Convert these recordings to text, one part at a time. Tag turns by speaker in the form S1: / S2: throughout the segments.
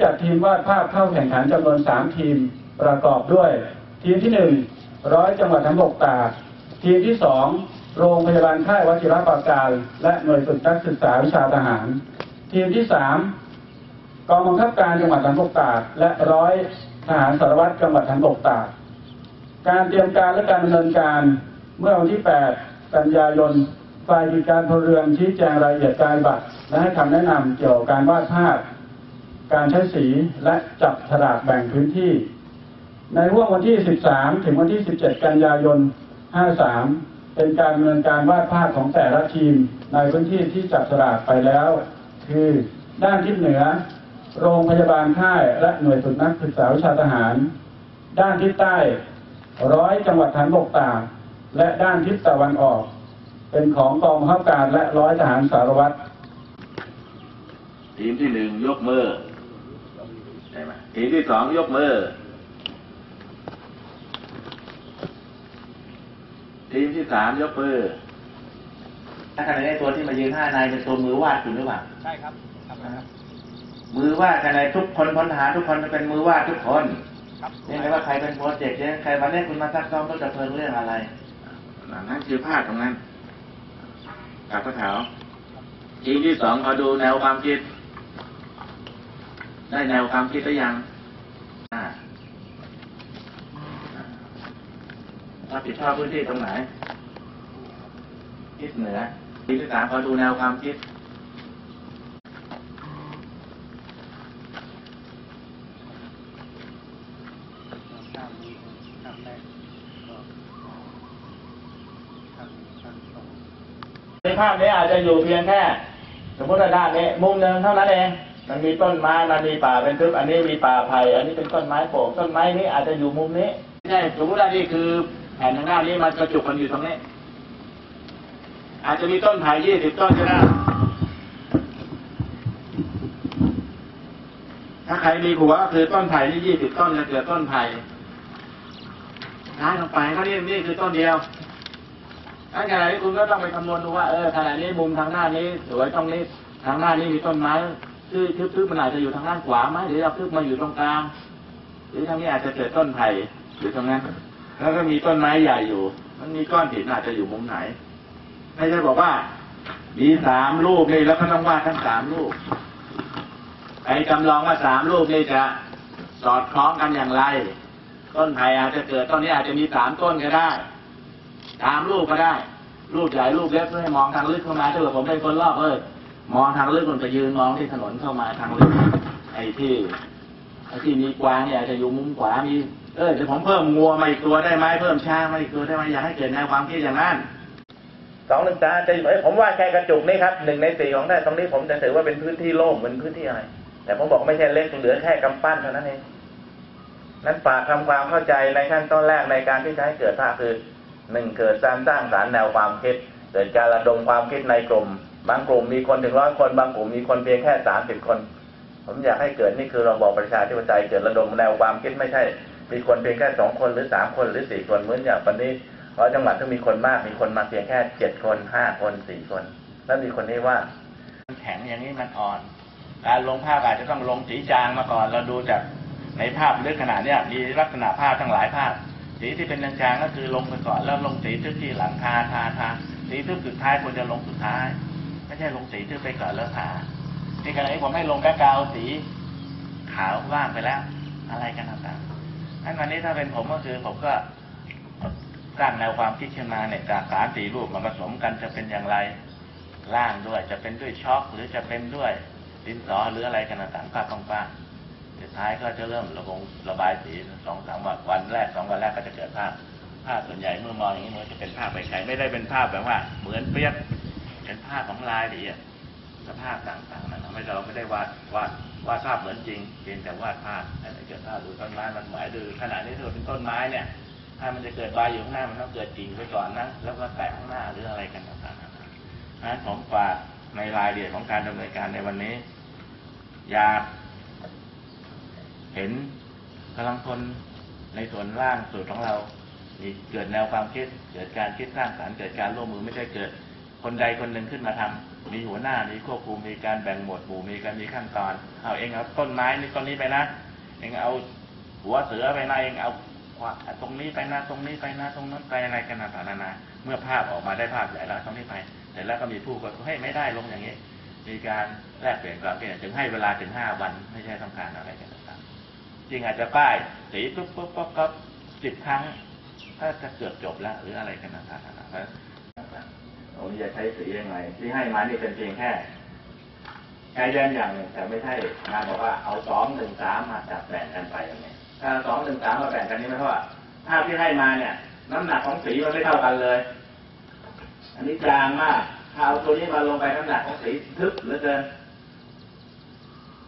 S1: จัดทีมวาดภาพเข้าแข่งขันจำนวน 3 ทีมประกอบด้วย ทีมที่ 1 ร้อยจังหวัดน้ำบกตากทีมที่ 2 โรงพยาบาลค่ายวชิรปราการ และหน่วยฝึกนักศึกษาวิชาทหาร ทีมที่ 3 กองบังคับการจังหวัดน้ำบกตากและร้อยทหารสารวัตรจังหวัดน้ำบกตากการเตรียมการและการดำเนินการเมื่อวันที่ 8 กันยายนฝ่ายกิจการพลเรือนชี้แจงรายละเอียดการบัติและให้คำแนะนำเกี่ยวกับการวาดภาพ การใช้สีและจับฉลากแบ่งพื้นที่ ในห่วงวันที่ 13 ถึงวันที่ 17 กันยายน 53 เป็นการดำเนินการวาดภาพของแต่ละทีมในพื้นที่ที่จับฉลากไปแล้ว คือด้านทิศเหนือ โรงพยาบาลค่ายและหน่วยฝึกนักศึกษาวิชาทหาร ด้านทิศใต้ร้อยจังหวัดฐานบกตาและด้านทิศตะวันออก เป็นของกองบังคับการและร้อยทหารสารวัตร
S2: ทีมที่หนึ่งยกมือ ใช่ไหมทีมที่สองยกมือ ทีมที่สามยกมือ
S3: ถ้าขณะนี้ตัวที่มายืนห้านายเป็นตัวมือวาดคุณหรือเปล่า
S4: ใช่ครับครับนะครับ
S3: มือวาดขณะทุกคนพลทหารทุกคนเป็นมือวาดทุกคน
S4: ครับ
S3: นี่ไงว่าใครเป็นโปรเจกต์เนี่ยใครวันนี้คุณมาซักซ้อมรถดับเพลิงเรื่องอะไร
S2: นั่นคือภาพตรงนั้นกับพระขาวทีมที่สองขอดูแนวความคิด ได้แนวความคิดหรือยังอ่ารับผิดชอบพื้นที่ตรงไหนทิศเหนือทีมที่สามขอดูแนวความคิด
S3: ในภาพนี้อาจจะอยู่เพียงแค่ สมมติว่าด้านนี้มุมหนึ่งเท่านั้นเอง มันมีต้นไม้มันมีป่าเป็นทึบอันนี้มีป่าไผ่อันนี้เป็นต้นไม้โป่งต้นไม้นี้อาจจะอยู่มุมนี้ไม่ใช่สมมติว่านี่คือแผ่นทางด้านี้มันกระจุกกันอยู่ตรงนี้ อาจจะมีต้นไผ่ยี่สิบต้นก็ได้ถ้าใครมีหัวก็คือต้นไผ่ที่ยี่สิบต้นจะเกิดต้นไผ่ท้ายลงไปก็นี่นี่คือต้นเดียวอันขณะนี้คุณก็ต้องไปคำนวณดูว่าเออขณะนี้มุมทางหน้านี้สวยตรงนี้ทางหน้านี้มีต้นไม้ ที่ทึบๆมันอาจจะอยู่ทางด้านขวาไหมหรือเราทึบมาอยู่ตรงกลาง หรือทางนี้อาจจะเกิดต้นไผ่อยู่ตรงนั้น แล้วก็มีต้นไม้ใหญ่อยู่ มันมีก้อนหินอาจจะอยู่มุมไหน ไม่ใช่บอกว่า มีสามรูปนี่แล้วก็ต้องวาดทั้งสามรูปไอ้จำลองว่าสามรูปนี่จะสอดคล้องกันอย่างไร ต้นไผ่อาจจะเกิดต้นนี้อาจจะมีสามต้นก็ได้ตามรูปก็ได้ รูปใหญ่รูปเล็กเพื่อให้มองทางลึกเข้ามาถ้าเกิดผมเป็นคนรอบเอ้ย มองทางลึกมันไปยืนมองที่ถนนเข้ามาทางลึกไอ้ที่ไอ้ที่มีกวางเนี่ยาจจะอยู่มุมขวามีเออเดี๋ยวผมเพิ่มงัวมาอีกตัวได้ไหมเพิ่มช้างมาอีกตัวได้ไหมอยากให้เกิดแนวความคิดอย่างนั้นสองหนึ่งตาจะผมว่าแค่กระจุกนี่ครับหนึ่งในสี่ของได้ตรงนี้ผมจะถือว่าเป็นพื้นที่โล่งเป็นพื้นที่อะไรแต่ผมบอกไม่ใช่เล็กเหลือแค่กำปั้นเท่านั้นเองนั้นฝากทำความเข้าใจในขั้นต้นแรกในการที่จะให้เกิดภาคือหนึ่งเกิดการสร้างสารรค์แนวความคิด เกิดการระดมความคิดในกลุ่ม บางกลุ่มมีคนถึงร้อยคน บางกลุ่มมีคนเพียงแค่สามสิบคน ผมอยากให้เกิดนี่คือระบอบประชาธิปไตยเกิดระดมแนวความคิดไม่ใช่ มีคนเพียงแค่สองคนหรือสามคนหรือสี่คนเหมือนอย่างวันนี้ร้อยจังหวัดที่มีคนมากมีคนมาเพียงแค่เจ็ดคนห้าคนสี่คน แล้วมีคนนี้ว่าแข็งอย่างนี้มันอ่อน การลงภาพอาจจะต้องลงสีจางมาก่อน เราดูจากในภาพลึกขนาดเนี้ยมีลักษณะภาพทั้งหลายภาพ สีที่เป็นจางๆก็คือลงไปก่อนแล้วลงสีทึบที่หลังทาทาทาสีทึบสุดท้ายควรจะลงสุดท้าย ไม่ใช่ลงสีทึบไปก่อนแล้วทานี่ขณะนี้ผมให้ลงแบ็คกาวสีขาวว่างไปแล้ว อะไรกันต่างๆนั้นวันนี้ถ้าเป็นผมก็คือผมก็สร้างแนวความคิดขึ้นมาเนี่ยจากสามสี่รูปมาผสมกันจะเป็นอย่างไรล่างด้วย จะเป็นด้วยช็อคหรือจะเป็นด้วยดินสอหรืออะไรกันต่างๆภาพกว้างๆสุดท้ายก็จะเริ่มระบงระบายสีสองสามวันวันแรกสองวันแรกก็จะเกิดภาพภาพส่วนใหญ่เมื่อมองอย่างนี้มันจะเป็นภาพไปไกลไม่ได้เป็นภาพแบบว่า เหมือนเปรียบ เป็นภาพของลายละเอียดสภาพต่างๆนะไม่เราไม่ได้วาดวาดวาดภาพเหมือนจริงเพียงแต่วาดภาพให้เกิดภาพดูต้นไม้มันหมายดูขนาดนี้ถ้าเป็นต้นไม้เนี่ย ถ้ามันจะเกิดใบอยู่ข้างหน้ามันต้องเกิดกิ่งไปก่อนนะแล้วก็แตกข้างหน้าหรืออะไรกันต่างๆนะนั้นผมฝากในรายละเอียดของการดำเนินการในวันนี้ อยากเห็นพลังพลในส่วนล่างสุดของเรามีเกิดแนวความคิด เกิดการคิดสร้างสรรค์เกิดการร่วมมือไม่ใช่เกิด คนใดคนหนึ่งขึ้นมาทำมีหัวหน้ามีควบคุมมีการแบ่งหมวดหมู่มีการมีขั้นตอน เอาเองเอาต้นไม้นี่ต้นนี้ไปนะเองเอาหัวเสือไปนะเองเอาตรงนี้ไปนะตรงนี้ไปนะตรงนั้นไปอะไรกันต่างๆนาเมื่อภาพออกมาได้ภาพใหญ่แล้วตรงนี้ไปเสร็จแล้วก็มีผู้ก็ให้ไม่ได้ลงอย่างนี้ มีการแลกเปลี่ยนความเปลี่ยถึงให้เวลาถึงห้าวันไม่ใช่ต้องการอะไรกันต่างๆจริงอาจจะป้ายสีปุ๊บปุ๊บปุ๊บปุ๊บสิบครั้ง ถ้าจะเกือบจบแล้วหรืออะไรกันต่างๆนะ ครับเราจะใช้สียังไง ที่ให้มานี่เป็นเพียงแค่ไกด์แดนอย่างหนึ่งแต่ไม่ใช่งานบอกว่าเอาสองหนึ่งสามมาจับแบ่งกันไปอย่างนี้ถ้าสองหนึ่งสามมาแบ่งกันนี่ไม่เท่าว่าภาพที่ให้มาเนี่ย น้ำหนักของสีมันไม่เท่ากันเลย อันนี้จางมากถ้าเอาตัวนี้มาลงไปน้ำหนักของสีทึบเหลือเกิน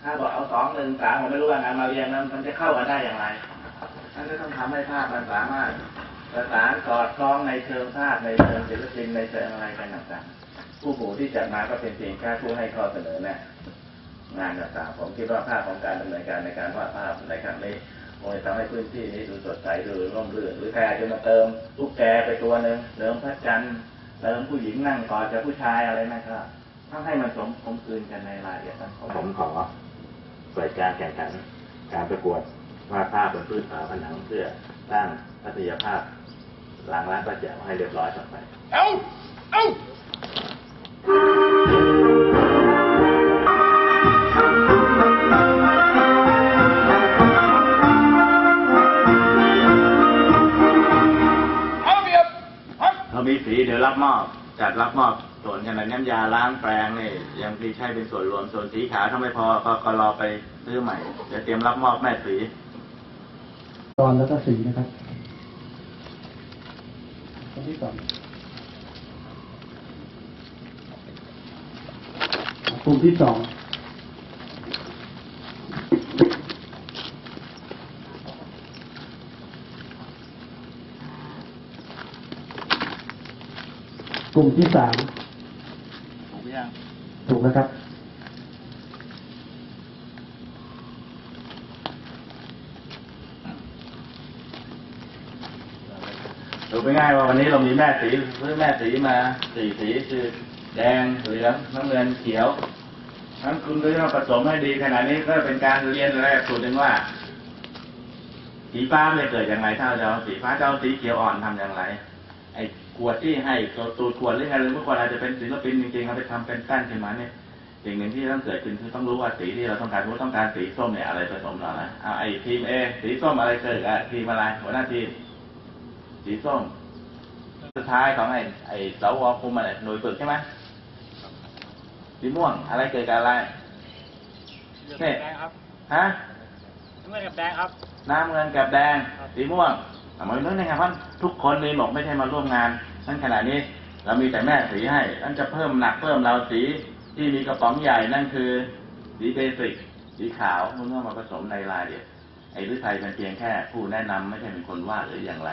S3: ถ้าบอกเอาสองหนึ่งสามผมไม่รู้ว่างานมาเรียงนั้นมันจะเข้ากันได้อย่างไรนั่นก็ต้องทำให้ภาพมันสามารถ ประสาสอดคล้องในเชิงภาพในเชิงศิลปินในเชิงอะไรกันต่างๆผู้ผู้ที่จัดมาก็เป็นเพียงแค่ผู้ให้ข้อเสนอแนะงานต่างๆผมคิดว่าภาพของการดำเนินการในการวาดภาพในครั้งนี้คงจะทำให้พื้นที่นี้ดูสดใสดูร่มรื่นหรือใครอาจจะมาเติมลูกแกไปตัวหนึ่งเติมพระจันทร์เติมผู้หญิงนั่งกอดกับผู้ชายอะไรนะครับต้องให้มันสมสมคืนกันในรายละเอียดของผมขอเปิดการแข่งขันการประกวดวาดภาพบนพื้นฝาผนังเพื่อสร้างทัศนียภาพ หลังร้านประแจวให้เรียบร้อยต่อไป
S5: เอาเอาเอาเบียบฮัก
S3: เรามีสีเดี๋ยวรับมอบ จัดรับมอบส่วนขนาดน้ำยาล้างแปรงนี่ยังมีใช้เป็นส่วนรวมส่วนสีขาวถ้าไม่พอก็ก็รอไปซื้อใหม่เดี๋ยวเตรียมรับมอบแม่สี
S1: ตอนแล้วก็สีนะครับอัน ที่สองกลุ่มที่สองกลุ่มที่สาม
S5: ถูกยัง
S1: ถูกนะครับ
S3: ดูไปง่ายว่าวันนี้เรามีแม่สีซื้อแม่สีมาสี่สีคือแดงเหลืองน้ำเงินเขียวทั้งคุณด้วยมาผสมให้ดีขนาดนี้ก็เป็นการเรียนแรกสูตรหนึ่งว่า สีฟ้าไม่เกิดอย่างไรถ้าเราสีฟ้าจะเอาสีเขียวอ่อนทำอย่างไร ไอ้ขวดที่ให้ตัวตูดขวดหรือไงหรือเมื่อก่อนอาจจะเป็นศิลปินจริงๆเอาไปทำเป็นแป้นขึ้นมาเนี่ยสิ่งหนึ่งที่ต้องเกิดขึ้นคือต้องรู้ว่าสีที่เราต้องการรู้ต้องการสีส้มเนี่ยอะไรผสมเรานะเอาไอ้ทีมเอสีส้มอะไรเกิดกับทีมอะไรหัวหน้าทีม สีส้มสุดท้ายของไอ้ไอ้สวคุมอะไรหน่วยฝึกใช่ไหมสีม่วงอะไรเกิดกับอะไร
S2: เหลืองกับแดงครับ
S3: ฮะ
S2: น้ำเงินกับแดงครับ
S3: น้ำเงินกับแดง
S2: ครับ
S3: สีม่วงทำไมนึกได้ไงเพราะทุกคนเลยบอกไม่ใช่มาร่วมงานนั่นขณะนี้ เรามีแต่แม่สีให้นั่นจะเพิ่มหนักเพิ่มเราสีที่มีกระป๋องใหญ่นั่นคือ สีเบสิกสีขาวเมื่อมาผสมในรายละเอียดไอ้ฤทัยเป็นเพียงแค่ผู้แนะนำไม่ใช่เป็นคนวาดหรืออย่างไร